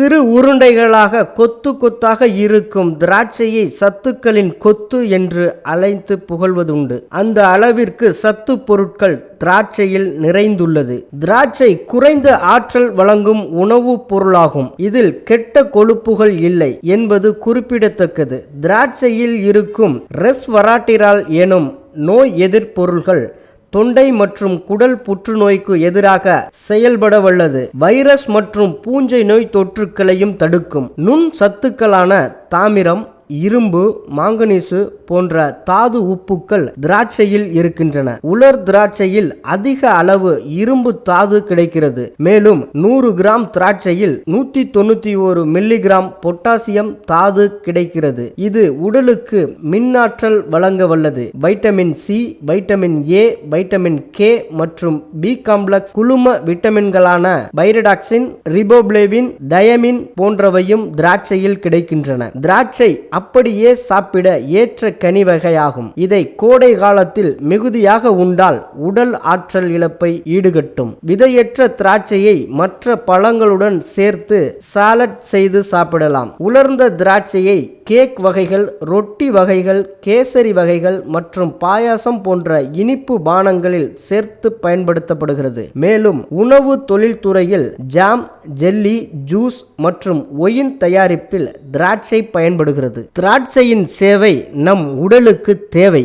சிறு உருண்டைகளாக கொத்து கொத்தாக இருக்கும் திராட்சையை சத்துக்களின் கொத்து என்று அழைத்து புகழ்வதுண்டு. அந்த அளவிற்கு சத்து பொருட்கள் திராட்சையில் நிறைந்துள்ளது. திராட்சை குறைந்த ஆற்றல் வழங்கும் உணவுப் பொருளாகும். இதில் கெட்ட கொழுப்புகள் இல்லை என்பது குறிப்பிடத்தக்கது. திராட்சையில் இருக்கும் ரெஸ்வராட்டிரால் எனும் நோய் எதிர்ப்பொருள்கள் தொண்டை மற்றும் குடல் புற்றுநோய்க்கு எதிராக செயல்பட வல்லது வைரஸ் மற்றும் பூஞ்சை நோய் தொற்றுக்களையும் தடுக்கும். நுண் சத்துக்களான தாமிரம் இரும்பு மாங்கனீசு போன்ற தாது உப்புக்கள் திராட்சையில் இருக்கின்றன. உலர் திராட்சையில் அதிக அளவு இரும்பு தாது கிடைக்கிறது. மேலும் நூறு கிராம் திராட்சையில் நூத்தி தொண்ணூத்தி ஒரு மில்லிகிராம் பொட்டாசியம் தாது கிடைக்கிறது. இது உடலுக்கு மின்னாற்றல் வழங்க வல்லது vitamin C vitamin A vitamin K மற்றும் பி காம்ப்ளெக்ஸ் குழும விட்டமின்களான பைரடாக்சின் ரிபோப்ளேவின் தயமின் போன்றவையும் திராட்சையில் கிடைக்கின்றன. திராட்சை அப்படியே சாப்பிட ஏற்ற கனி வகையாகும். இதை கோடை காலத்தில் மிகுதியாக உண்டால் உடல் ஆற்றல் இழப்பை ஈடுகட்டும். விதையற்ற திராட்சையை மற்ற பழங்களுடன் சேர்த்து சாலட் செய்து சாப்பிடலாம். உலர்ந்த திராட்சையை கேக் வகைகள் ரொட்டி வகைகள் கேசரி வகைகள் மற்றும் பாயாசம் போன்ற இனிப்பு பானங்களில் சேர்த்து பயன்படுத்தப்படுகிறது. மேலும் உணவு தொழில்துறையில் ஜாம் ஜெல்லி ஜூஸ் மற்றும் ஒயின் தயாரிப்பில் திராட்சை பயன்படுகிறது. திராட்சையின் சேவை நம் உடலுக்கு தேவை.